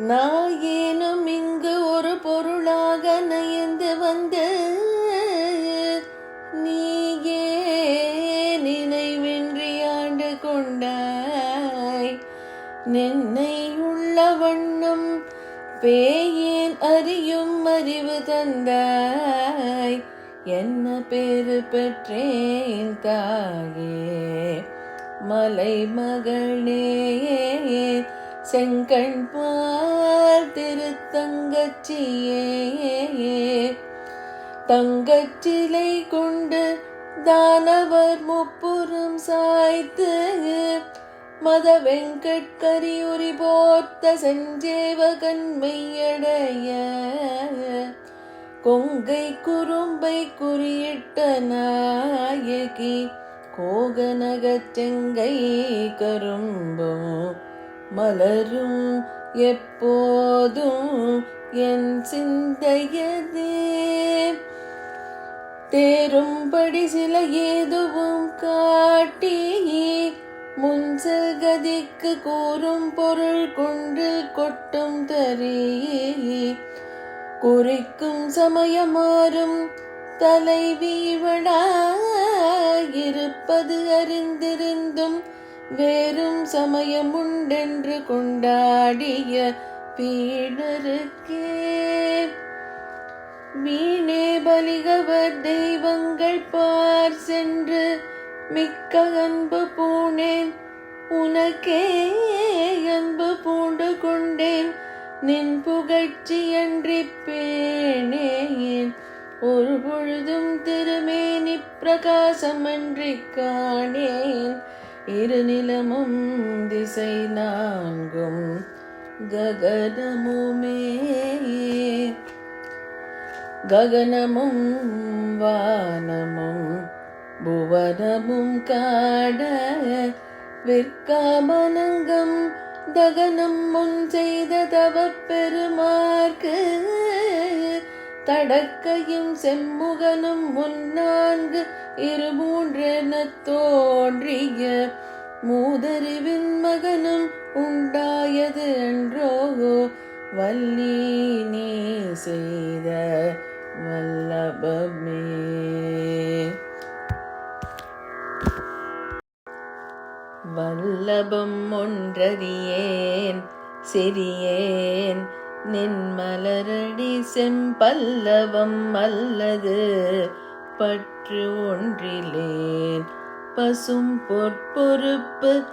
நாயேனும் இங்கு ஒரு பொருளாக நயந்து வந்து நீயே நினைவின்றி ஆண்டு கொண்டாய். நின்னை உள்ள வண்ணம் பேயேன் அறியும் அறிவு தந்தாய். என்ன பேரு பெற்றேன் தாயே மலை மகளே செங்கண் பால் திருத்தங்கச்சியே. தங்கச்சிலை கொண்டு தானவர் முப்புறம் சாய்த்து மத வெங்கட்கரியுரி போர்த்த செஞ்சேவகன் மெய்யடைய. கொங்கை குறும்பை குறியிட்ட நாயகி கோகனகச் செங்கை கரும்பும் மலரும் எப்போதும் என் சிந்தையதே. தேரும்படி சில ஏதுவும் காட்டி முன்சல் கதிக்கு கூறும் பொருள் குன்றில் கொட்டும் தரியே குறிக்கும் சமயமாறும் தலைவீவடாயிருப்பது அறிந்திருந்தும் வேறும் சமயமுண்டென்று கொண்டாடிய பீடருக்கே. வீணே பலிகவர் தெய்வங்கள் பார் சென்று மிக்க அன்பு பூணேன். உனக்கே அன்பு பூண்டு கொண்டேன். நின் புகழ்ச்சி அன்றி பேணேன் ஒரு பொழுதும் திருமேனி பிரகாசம் அன்றி காணேன். இருநிலமும் திசை நான்கும். ககனமுமே ககனமும் வானமும் புவனமும் காட விற்காமனங்கம். தகனம் முன் செய்த தவ பெருமார்க்கு தடக்கையும் செம்முகனும் முன்னான்கு இருமூன்றெனத் தோன்றிய மூதறிவின் மகனும் உண்டாயது என்றோ வல்லி நீ செய்த வல்லபமே. வல்லபம் ஒன்றறியேன் சிறியேன் நின்மலரடி செம்பல்லவம் அல்லது பற்று ஒன்றிலேன். பசும் பொற்பொறுப்பு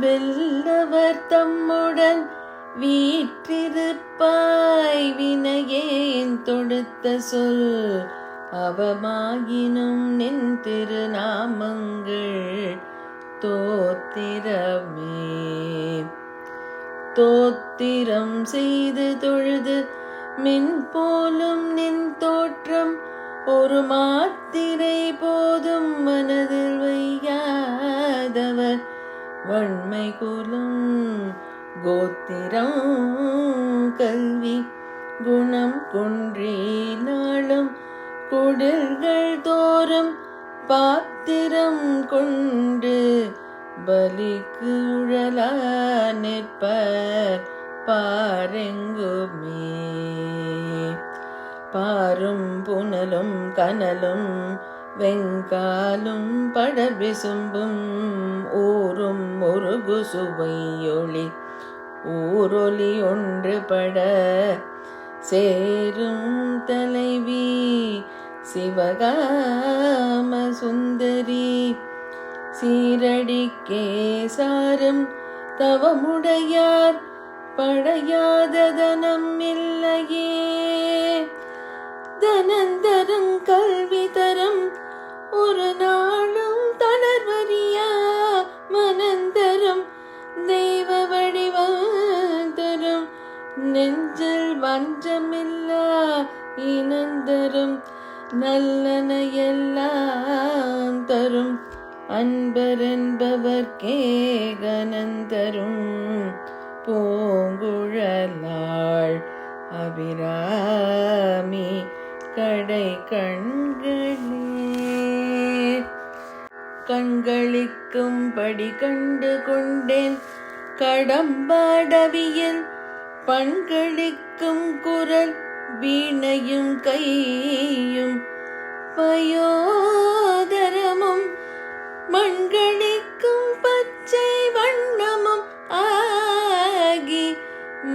வெல்லவர் தம்முடன் வீற்றிருப்பாய் வினையேன் தொடுத்த சொல் அவமாயினும் நின் திருநாமங்கள் தோத்திரமே. தோத்திரம் செய்து தொழுது மின் போலும் நின் தோற்றம் ஒரு மாத்திரை போதும் மனதில் வையாதவர். வன்மை குலம் கோத்திரம் கல்வி குணம் குன்றினாலும் குடில்கள் தோறும் பாத்திரம் கொண்டு பலிக்கு உழலா நிற்பர் பாரெங்குமே பாரும் புனலும் கனலும் வெங்காலும் படர் விசும்பும் ஊரும் முருகு சுவையொளி ஊரொலி ஒன்று பட சேரும் தலைவி சிவகாம சுந்தரி சீரடிக்கே சாரும் தவமுடையார் படையாததனம் இல்லையே. தனந்தரும் கல்வி தரும் ஒரு நாளும் தளர்வரியா மனந்தரும் தெய்வ வடிவம் தரும். நெஞ்சில் வஞ்சமில்லா இனந்தரும் நல்லன எல்லாம் தரும். அன்பர் அன்பரென்பவர்க்கே கனந்தரும் பூங்குழலாள் அபிராமி கடை கண்களே கண்களிக்கும்படி கண்டு கொண்டேன் கடம்பாடவியல் பண்களிக்கும் குரல் வீணையும் கையும் பயோதரமும் கண்களிக்கும் பச்சை வண்ணமும் ஆகி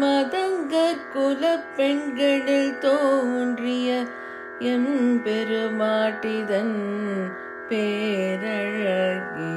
மதங்கர் குல பெண்களில் தோன்றிய எம் பெருமாட்டிதன் பேரழகே.